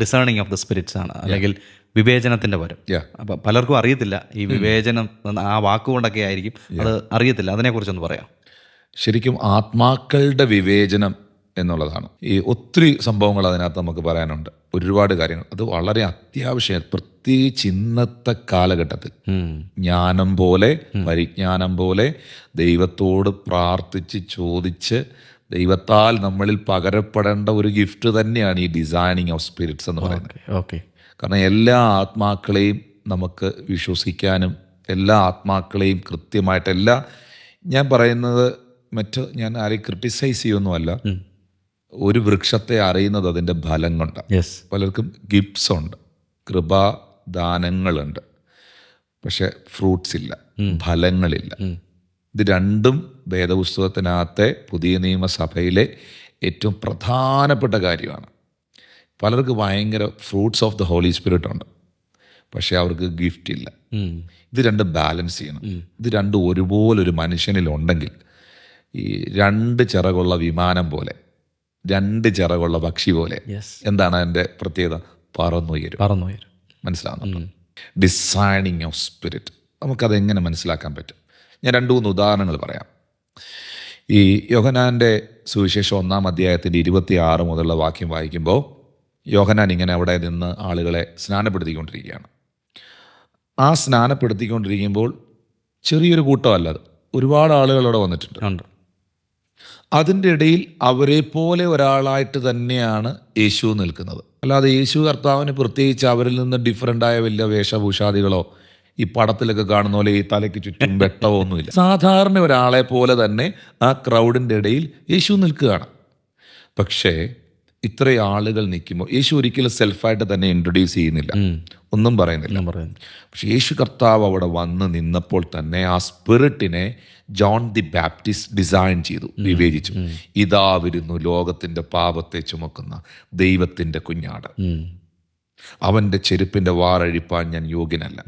Discerning of the spirits ആണ്. അല്ലെങ്കിൽ വിവേചനത്തിന്റെ വരം. അപ്പൊ പലർക്കും അറിയത്തില്ല ഈ വിവേചനം എന്ന ആ വാക്കുകൊണ്ടൊക്കെ ആയിരിക്കും അത് അറിയത്തില്ല. അതിനെക്കുറിച്ചൊന്ന് പറയാം. ശരിക്കും ആത്മാക്കളുടെ വിവേചനം എന്നുള്ളതാണ്. ഈ ഒത്തിരി സംഭവങ്ങൾ അതിനകത്ത് നമുക്ക് പറയാനുണ്ട്. ഒരുപാട് കാര്യങ്ങൾ. അത് വളരെ അത്യാവശ്യം പ്രത്യേകിച്ച് ഇന്നത്തെ കാലഘട്ടത്തിൽ. ജ്ഞാനം പോലെ പരിജ്ഞാനം പോലെ ദൈവത്തോട് പ്രാർത്ഥിച്ച് ചോദിച്ച് ദൈവത്താൽ നമ്മളിൽ പകരപ്പെടേണ്ട ഒരു ഗിഫ്റ്റ് തന്നെയാണ് ഈ ഡിസൈനിങ് ഓഫ് സ്പിരിറ്റ്സ് എന്ന് പറയുന്നത്. ഓക്കെ കാരണം എല്ലാ ആത്മാക്കളെയും നമുക്ക് വിശ്വസിക്കാനും എല്ലാ ആത്മാക്കളെയും കൃത്യമായിട്ട് എല്ലാ ഞാൻ പറയുന്നത് മറ്റ് ഞാൻ ആരെയും ക്രിട്ടിസൈസ് ചെയ്യുമൊന്നുമല്ല ഒരു വൃക്ഷത്തെ അറിയുന്നത് അതിന്റെ ഫലം കൊണ്ടാണ്. യെസ് പലർക്കും ഗിഫ്റ്റ്സ് ഉണ്ട് കൃപാദാനങ്ങളുണ്ട് പക്ഷെ ഫ്രൂട്ട്സ് ഇല്ല ഫലങ്ങളില്ല. ഇത് രണ്ടും വേദപുസ്തകത്തിനകത്തെ പുതിയ നിയമസഭയിലെ ഏറ്റവും പ്രധാനപ്പെട്ട കാര്യമാണ്. പലർക്ക് ഭയങ്കര fruits of the holy spirit ഉണ്ട്. പക്ഷേ അവർക്ക് ഗിഫ്റ്റ് ഇല്ല. ഇത് രണ്ടും ബാലൻസ് ചെയ്യണം. ഇത് രണ്ടും ഒരുപോലെ ഒരു മനുഷ്യനിൽ ഉണ്ടെങ്കിൽ ഈ രണ്ട് ചിറകുള്ള വിമാനം പോലെ രണ്ട് ചിറകുള്ള പക്ഷി പോലെ എന്താണ് അതിന്റെ പ്രത്യേകത? പറന്നുയരും. പറന്നുയരും. മനസ്സിലാവുന്നുണ്ട്? ഡിസൈനിങ് ഓഫ് സ്പിരിറ്റ് നമുക്കത് എങ്ങനെ മനസ്സിലാക്കാൻ പറ്റും? ഞാൻ രണ്ട് മൂന്ന് ഉദാഹരണങ്ങൾ പറയാം. ഈ യോഹനാന്റെ സുവിശേഷം ഒന്നാം അധ്യായത്തിന്റെ ഇരുപത്തി ആറ് മുതലുള്ള വാക്യം വായിക്കുമ്പോൾ യോഹനാൻ ഇങ്ങനെ അവിടെ നിന്ന് ആളുകളെ സ്നാനപ്പെടുത്തിക്കൊണ്ടിരിക്കുകയാണ്. ആ സ്നാനപ്പെടുത്തിക്കൊണ്ടിരിക്കുമ്പോൾ ചെറിയൊരു കൂട്ടമല്ല അത് ഒരുപാട് ആളുകൾ അവിടെ വന്നിട്ടുണ്ട്. അതിന്റെ ഇടയിൽ അവരെ പോലെ ഒരാളായിട്ട് തന്നെയാണ് യേശു നിൽക്കുന്നത്. അല്ലാതെ യേശു കർത്താവിന് പ്രത്യേകിച്ച് അവരിൽ നിന്ന് ഡിഫറന്റായ വലിയ വേഷഭൂഷാദികളോ ഈ പടത്തിലൊക്കെ കാണുന്ന പോലെ ഈ തലയ്ക്ക് ചുറ്റും വെട്ടമോ ഒന്നുമില്ല സാധാരണ ഒരാളെ പോലെ തന്നെ ആ ക്രൗഡിന്റെ ഇടയിൽ യേശു നിൽക്കുകയാണ്. പക്ഷേ ഇത്ര ആളുകൾ നിൽക്കുമ്പോൾ യേശു ഒരിക്കലും സെൽഫായിട്ട് തന്നെ ഇൻട്രൊഡ്യൂസ് ചെയ്യുന്നില്ല. ഒന്നും പറയുന്നില്ല. പക്ഷെ യേശു കർത്താവ് അവിടെ വന്ന് നിന്നപ്പോൾ തന്നെ ആ സ്പിരിറ്റിനെ ജോൺ ദി ബാപ്റ്റിസ്റ്റ് ഡിസൈൻ ചെയ്തു വിവേചിച്ചു. ഇതാ വരുന്നു ലോകത്തിന്റെ പാപത്തെ ചുമക്കുന്ന ദൈവത്തിന്റെ കുഞ്ഞാട്. ഉം. ചെരുപ്പിന്റെ വാറഴിപ്പാൻ ഞാൻ യോഗ്യനല്ല.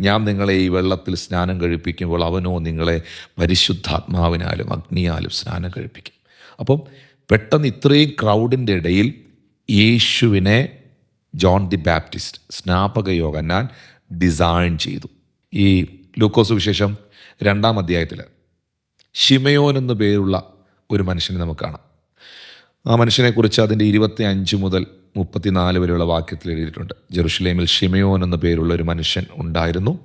ഞാൻ നിങ്ങളെ ഈ വെള്ളത്തിൽ സ്നാനം കഴിപ്പിക്കുമ്പോൾ അവനോ നിങ്ങളെ പരിശുദ്ധാത്മാവിനാലും അഗ്നിയാലും സ്നാനം കഴിപ്പിക്കും. അപ്പം പെട്ടെന്ന് ഇത്രയും ക്രൗഡിന്റെ ഇടയിൽ യേശുവിനെ ജോൺ ദി ബാപ്റ്റിസ്റ്റ് സ്നാപക ഞാൻ ഡിസൈൻ ചെയ്തു. ഈ ലൂക്കോസ് വിശേഷം രണ്ടാം അധ്യായത്തിൽ ഷിമയോൻ എന്നു പേരുള്ള ഒരു മനുഷ്യനെ നമുക്ക് കാണാം. ആ മനുഷ്യനെക്കുറിച്ച് അതിന്റെ ഇരുപത്തി അഞ്ച് മുതൽ മുപ്പത്തിനാല് വരെയുള്ള വാക്യത്തിൽ എഴുതിയിട്ടുണ്ട്. ജെറുഷലേമിൽ ഷിമയോൻ എന്ന പേരുള്ള ഒരു മനുഷ്യൻ ഉണ്ടായിരുന്നു.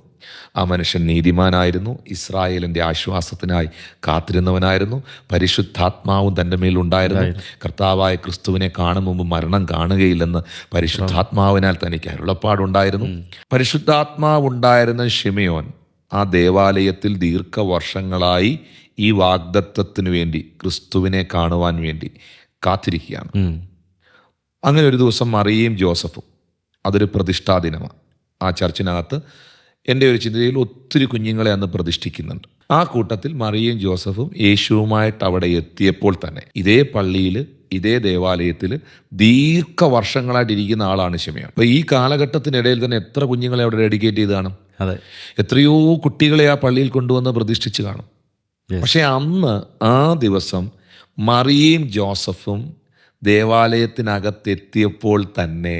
ആ മനുഷ്യൻ നീതിമാനായിരുന്നു. ഇസ്രായേലിന്റെ ആശ്വാസത്തിനായി കാത്തിരുന്നവനായിരുന്നു. പരിശുദ്ധാത്മാവും തന്റെ മേലുണ്ടായിരുന്നു കർത്താവായ ക്രിസ്തുവിനെ കാണും മുമ്പ് മരണം കാണുകയില്ലെന്ന് പരിശുദ്ധാത്മാവിനാൽ തനിക്ക് അരുളപ്പാടുണ്ടായിരുന്നു. പരിശുദ്ധാത്മാവുണ്ടായിരുന്ന ഷിമയോൻ ആ ദേവാലയത്തിൽ ദീർഘവർഷങ്ങളായി ഈ വാഗ്ദത്വത്തിനു വേണ്ടി ക്രിസ്തുവിനെ കാണുവാൻ വേണ്ടി കാത്തിരിക്കുകയാണ്. അങ്ങനെ ഒരു ദിവസം മറിയയും ജോസഫും അതൊരു പ്രതിഷ്ഠാ ദിനമാണ്. ആ ചർച്ചിനകത്ത് എന്റെ ഒരു ചിന്തയിൽ ഒത്തിരി കുഞ്ഞുങ്ങളെ അന്ന് പ്രതിഷ്ഠിക്കുന്നുണ്ട്. ആ കൂട്ടത്തിൽ മറിയയും ജോസഫും യേശുവുമായിട്ട് അവിടെ എത്തിയപ്പോൾ തന്നെ ഇതേ പള്ളിയിൽ ഇതേ ദേവാലയത്തിൽ ദീർഘ വർഷങ്ങളായിട്ട് ഇരിക്കുന്ന ആളാണ് ക്ഷമയം അപ്പോൾ ഈ കാലഘട്ടത്തിനിടയിൽ തന്നെ എത്ര കുഞ്ഞുങ്ങളെ അവിടെ ഡെഡിക്കേറ്റ് ചെയ്ത് കാണും? അതെ. എത്രയോ കുട്ടികളെ ആ പള്ളിയിൽ കൊണ്ടുവന്ന് പ്രതിഷ്ഠിച്ച് കാണും. പക്ഷേ പക്ഷെ അന്ന് ആ ദിവസം മറിയയും ജോസഫും ദേവാലയത്തിനകത്തെത്തിയപ്പോൾ തന്നെ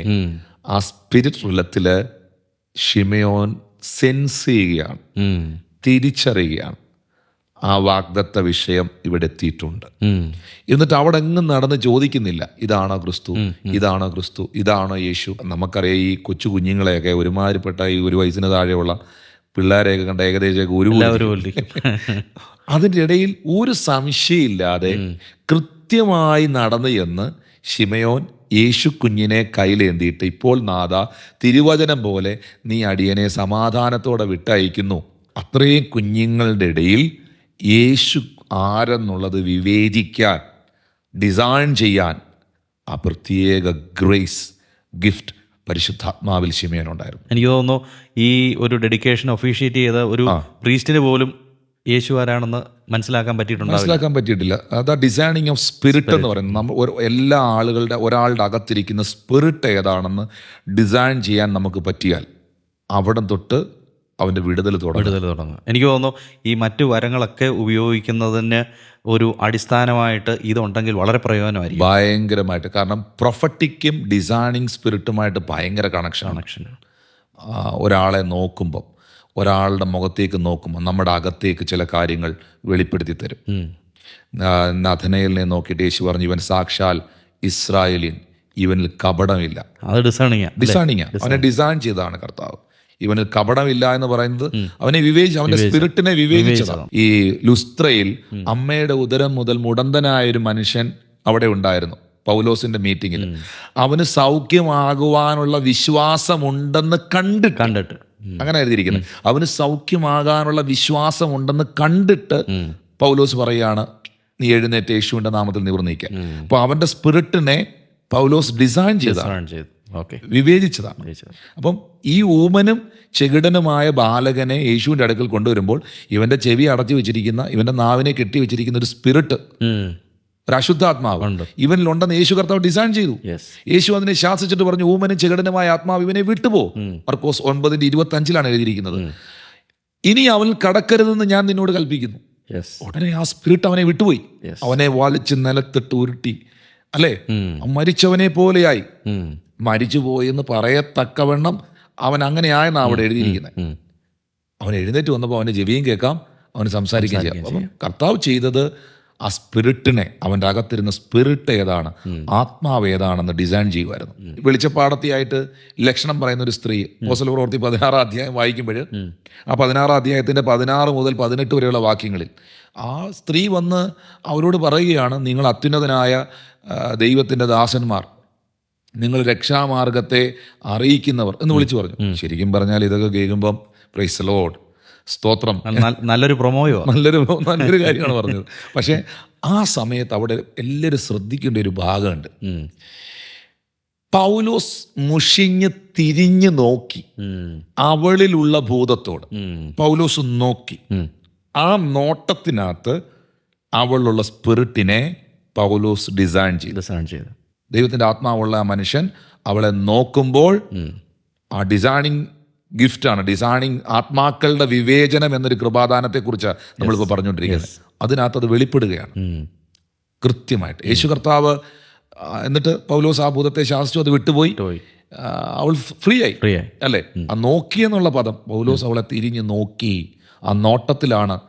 ആ സ്പിരിറ്റ് റിലത്തിൽ ഷിമയോൻ സെൻസ് ചെയ്യുകയാണ്. തിരിച്ചറിയുകയാണ്. ആ വാഗ്ദത്ത വിഷയം ഇവിടെ എത്തിയിട്ടുണ്ട്. എന്നിട്ട് അവിടെ എങ്ങും നടന്ന് ചോദിക്കുന്നില്ല. ഇതാണോ ക്രിസ്തു? ഇതാണോ ക്രിസ്തു? ഇതാണോ യേശു? നമുക്കറിയാം ഈ കൊച്ചു കുഞ്ഞുങ്ങളെയൊക്കെ ഒരുമാതിരിപ്പെട്ട ഈ ഒരു വയസ്സിന് താഴെയുള്ള പിള്ളേരെയൊക്കെ കണ്ട ഏകദേശം ഒരു. അതിന്റെ ഇടയിൽ ഒരു സംശയമില്ലാതെ കൃത്യമായി നടന്നു എന്ന് ഷിമയോൻ യേശു കുഞ്ഞിനെ കയ്യിലേന്തിയിട്ട് ഇപ്പോൾ നാഥ തിരുവചനം പോലെ നീ അടിയനെ സമാധാനത്തോടെ വിട്ടയക്കുന്നു. അത്രയും കുഞ്ഞുങ്ങളുടെ ഇടയിൽ യേശു ആരെന്നുള്ളത് വിവേചിക്കാൻ ഡിസൈൻ ചെയ്യാൻ ആ പ്രത്യേക ഗ്രേസ് ഗിഫ്റ്റ് പരിശുദ്ധാത്മാവിൽ ശിമയനുണ്ടായിരുന്നു എനിക്ക് തോന്നുന്നു ഈ ഒരു ഡെഡിക്കേഷൻ ഒഫീഷ്യേറ്റ് ചെയ്ത ഒരു പ്രീസ്റ്റിന് പോലും യേശു ആരാണെന്ന് മനസ്സിലാക്കാൻ പറ്റിയിട്ടുണ്ട് മനസ്സിലാക്കാൻ പറ്റിയിട്ടില്ല. അതാ ഡിസൈനിങ് ഓഫ് സ്പിരിറ്റ് എന്ന് പറയുന്നത്. നമ്മൾ എല്ലാ ആളുകളുടെ ഒരാളുടെ അകത്തിരിക്കുന്ന സ്പിരിറ്റ് ഏതാണെന്ന് ഡിസൈൻ ചെയ്യാൻ നമുക്ക് പറ്റിയാൽ അവിടെ തൊട്ട് അവന്റെ വിടുതൽ തുടങ്ങും. വിടുതൽ തുടങ്ങും. എനിക്ക് തോന്നുന്നു ഈ മറ്റു വരങ്ങളൊക്കെ ഉപയോഗിക്കുന്നതിന് ഒരു അടിസ്ഥാനമായിട്ട് ഇതുണ്ടെങ്കിൽ വളരെ പ്രയോജനമായിരിക്കും. ഭയങ്കരമായിട്ട്. കാരണം പ്രൊഫറ്റിക്കും ഡിസൈനിങ് സ്പിരിറ്റുമായിട്ട് ഭയങ്കര കണക്ഷൻ കണക്ഷൻ ഒരാളെ നോക്കുമ്പം ഒരാളുടെ മുഖത്തേക്ക് നോക്കുമ്പോൾ നമ്മുടെ അകത്തേക്ക് ചില കാര്യങ്ങൾ വെളിപ്പെടുത്തി തരും. നഥനയിലിനെ നോക്കിയിട്ട് യേശു പറഞ്ഞു ഇവൻ സാക്ഷാൽ ഇസ്രായേലിൻ ഇവനിൽ കപടമില്ല. ഡിസൈണിങ് ഡിസൈനിങ് അവനെ ഡിസൈൻ ചെയ്തതാണ് കർത്താവ്. ഇവനിൽ കപടമില്ല എന്ന് പറയുന്നത് അവനെ വിവേചിച്ചു അവന്റെ സ്പിരിറ്റിനെ വിവേചിച്ചതാണ്. ഈ ലുസ്ത്രയിൽ അമ്മയുടെ ഉദരം മുതൽ മുടന്തനായ ഒരു മനുഷ്യൻ അവിടെ ഉണ്ടായിരുന്നു പൗലോസിന്റെ മീറ്റിങ്ങിൽ അവന് സൗഖ്യമാകുവാനുള്ള വിശ്വാസമുണ്ടെന്ന് കണ്ടിട്ട് കണ്ടിട്ട്. അങ്ങനെ എഴുതിയിരിക്കുന്നത് അവന് സൗഖ്യമാകാനുള്ള വിശ്വാസം ഉണ്ടെന്ന് കണ്ടിട്ട് പൗലോസ് പറയുകയാണ് നീ എഴുന്നേറ്റ് യേശുവിന്റെ നാമത്തിൽ നിവർന്നിക്കുക അപ്പൊ അവന്റെ സ്പിരിറ്റിനെ പൗലോസ് ഡിസൈൻ ചെയ്ത. വിവേചിച്ചതാണ്. അപ്പം ഈ ഊമനും ചെകിടനുമായ ബാലകനെ യേശുവിന്റെ അടുക്കൽ കൊണ്ടുവരുമ്പോൾ ഇവന്റെ ചെവി അടച്ചു വെച്ചിരിക്കുന്ന ഇവന്റെ നാവിനെ കെട്ടി വെച്ചിരിക്കുന്ന ഒരു സ്പിരിറ്റ് ഒരു അശുദ്ധാത്മാവ് ഇവനിലുണ്ടെന്ന് യേശു കർത്താവ് ഡിസൈൻ ചെയ്തു. യേശു അതിനെ ശാസിച്ചിട്ട് പറഞ്ഞു ഊമനും ചെകടനുമായ ആത്മാവ് ഇവനെ വിട്ടുപോ. മർക്കോസ് ഒൻപതിന്റെ ഇരുപത്തി അഞ്ചിലാണ് എഴുതിയിരിക്കുന്നത് ഇനി അവൻ കടക്കരുതെന്ന് ഞാൻ നിന്നോട് കൽപ്പിക്കുന്നു. ഉടനെ ആ സ്പിരിറ്റ് അവനെ വിട്ടുപോയി. അവനെ വലിച്ച് നിലത്തിട്ട് ഉരുട്ടി. അല്ലേ? മരിച്ചവനെ പോലെയായി. മരിച്ചു പോയെന്ന് പറയത്തക്കവണ്ണം അവൻ അങ്ങനെയായെന്നാണ് അവിടെ എഴുതിയിരിക്കുന്നത്. അവൻ എഴുന്നേറ്റ് വന്നപ്പോൾ അവന്റെ ജവിയും കേൾക്കാം. അവന് സംസാരിക്കുകയും ചെയ്യാം. അപ്പം കർത്താവ് ചെയ്തത് ആ സ്പിരിറ്റിനെ അവന്റെ അകത്തിരുന്ന സ്പിരിറ്റ് ഏതാണ് ആത്മാവ് ഏതാണെന്ന് ഡിസൈൻ ചെയ്യുമായിരുന്നു. വെളിച്ചപ്പാടത്തിയായിട്ട് ലക്ഷണം പറയുന്ന ഒരു സ്ത്രീ പോസൽ പ്രവർത്തി പതിനാറാം അധ്യായം വായിക്കുമ്പോൾ ആ പതിനാറാം അധ്യായത്തിന്റെ പതിനാറ് മുതൽ പതിനെട്ട് വരെയുള്ള വാക്യങ്ങളിൽ ആ സ്ത്രീ വന്ന് അവരോട് പറയുകയാണ് നിങ്ങൾ അത്യുന്നതനായ ദൈവത്തിന്റെ ദാസന്മാർ നിങ്ങൾ രക്ഷാമാർഗത്തെ അറിയിക്കുന്നവർ എന്ന് വിളിച്ചു പറഞ്ഞു. ശരിക്കും പറഞ്ഞാൽ ഇതൊക്കെ കേൾക്കുമ്പം പ്രൈസ് ലോഡ് സ്തോത്രം. നല്ലൊരു പ്രൊമോയോ? നല്ലൊരു നല്ലൊരു കാര്യമാണ് പറഞ്ഞത്. പക്ഷേ ആ സമയത്ത് അവിടെ എല്ലാവരും ശ്രദ്ധിക്കേണ്ട ഒരു ഭാഗമുണ്ട്. പൗലോസ് മുഷിഞ്ഞ് തിരിഞ്ഞു നോക്കി അവളിലുള്ള ഭൂതത്തോട്. പൗലോസ് നോക്കി. ആ നോട്ടത്തിനകത്ത് അവളുള്ള സ്പിരിറ്റിനെ പൗലോസ് ഡിസൈൻ ചെയ്തു. ഡിസൈൻ ചെയ്തു. ദൈവത്തിന്റെ ആത്മാവുള്ള ആ മനുഷ്യൻ അവളെ നോക്കുമ്പോൾ ആ ഡിസൈനിങ് ഗിഫ്റ്റാണ്. ഡിസൈനിങ് ആത്മാക്കളുടെ വിവേചനം എന്നൊരു കൃപാദാനത്തെക്കുറിച്ച് നമ്മളിപ്പോൾ പറഞ്ഞുകൊണ്ടിരിക്കുന്നത്. അതിനകത്ത് അത് വെളിപ്പെടുകയാണ്. കൃത്യമായിട്ട്. യേശു കർത്താവ് എന്നിട്ട് പൗലോസ് ആ ഭൂതത്തെ ശാസിച്ചു അത് വിട്ടുപോയി. പോയി അവൾ ഫ്രീ ആയി. ഫ്രീ ആയി. അല്ലേ? ആ നോക്കി എന്നുള്ള പദം. പൗലോസ് അവളെ തിരിഞ്ഞ് നോക്കി ആ നോട്ടത്തിലാണ്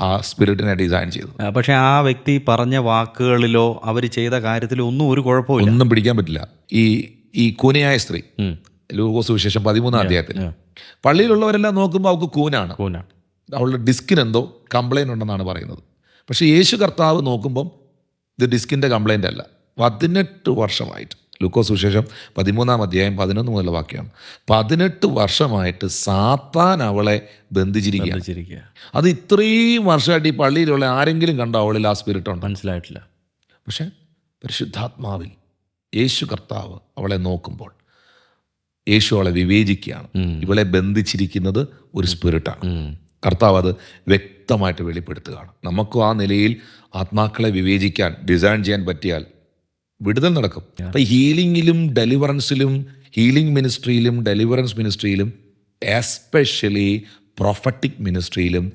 ആ സ്പിരിറ്റിനെ ഡിസൈൻ ചെയ്തത്. പക്ഷെ ആ വ്യക്തി പറഞ്ഞ വാക്കുകളിലോ അവർ ചെയ്ത കാര്യത്തിലോ ഒന്നും ഒരു കുഴപ്പമില്ല ഒന്നും പിടിക്കാൻ പറ്റില്ല. ഈ ഈ കൂനയായ സ്ത്രീ. ലൂകോസ് വിശേഷം പതിമൂന്നാം അധ്യായത്തിൽ. പള്ളിയിലുള്ളവരെല്ലാം നോക്കുമ്പോൾ അവൾക്ക് കൂനാണ്. കൂനാണ്. അവളുടെ ഡിസ്കിന് എന്തോ കംപ്ലൈന്റ് ഉണ്ടെന്നാണ് പറയുന്നത്. പക്ഷേ യേശു കർത്താവ് നോക്കുമ്പം ഇത് ഡിസ്കിന്റെ കംപ്ലൈന്റ് അല്ല. പതിനെട്ട് വർഷമായിട്ട്. ലൂക്കോസ് സുശേഷം പതിമൂന്നാം അധ്യായം പതിനൊന്ന് മുതൽ വാക്യമാണ്. പതിനെട്ട് വർഷമായിട്ട് സാത്താൻ അവളെ ബന്ധിച്ചിരിക്കുക അത് ഇത്രയും വർഷമായിട്ട് ഈ പള്ളിയിലുള്ള ആരെങ്കിലും കണ്ടോ അവളിൽ ആ സ്പിരിറ്റ് ഉണ്ട്? മനസ്സിലായിട്ടില്ല. പക്ഷേ പരിശുദ്ധാത്മാവിൽ യേശു കർത്താവ് അവളെ നോക്കുമ്പോൾ യേശു അവളെ വിവേചിക്കുകയാണ്. ഇവളെ ബന്ധിച്ചിരിക്കുന്നത് ഒരു സ്പിരിറ്റാണ്. കർത്താവ് അത് വ്യക്തമായിട്ട് വെളിപ്പെടുത്തുകയാണ്. നമുക്കും ആ നിലയിൽ ആത്മാക്കളെ വിവേചിക്കാൻ ഡിസൈൻ ചെയ്യാൻ പറ്റിയാൽ വിടുതൽ നടക്കും. അപ്പം ഹീലിംഗിലും ഡെലിവറൻസിലും ഹീലിംഗ് മിനിസ്ട്രിയിലും ഡെലിവറൻസ് മിനിസ്ട്രിയിലും എസ്പെഷ്യലി പ്രൊഫറ്റിക് മിനിസ്ട്രിയിലും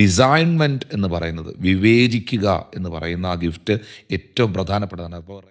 ഡിസൈൻമെന്റ് എന്ന് പറയുന്നത് വിവേചിക്കുക എന്ന് പറയുന്ന ആ ഗിഫ്റ്റ് ഏറ്റവും പ്രധാനപ്പെട്ടതാണ്. അപ്പോൾ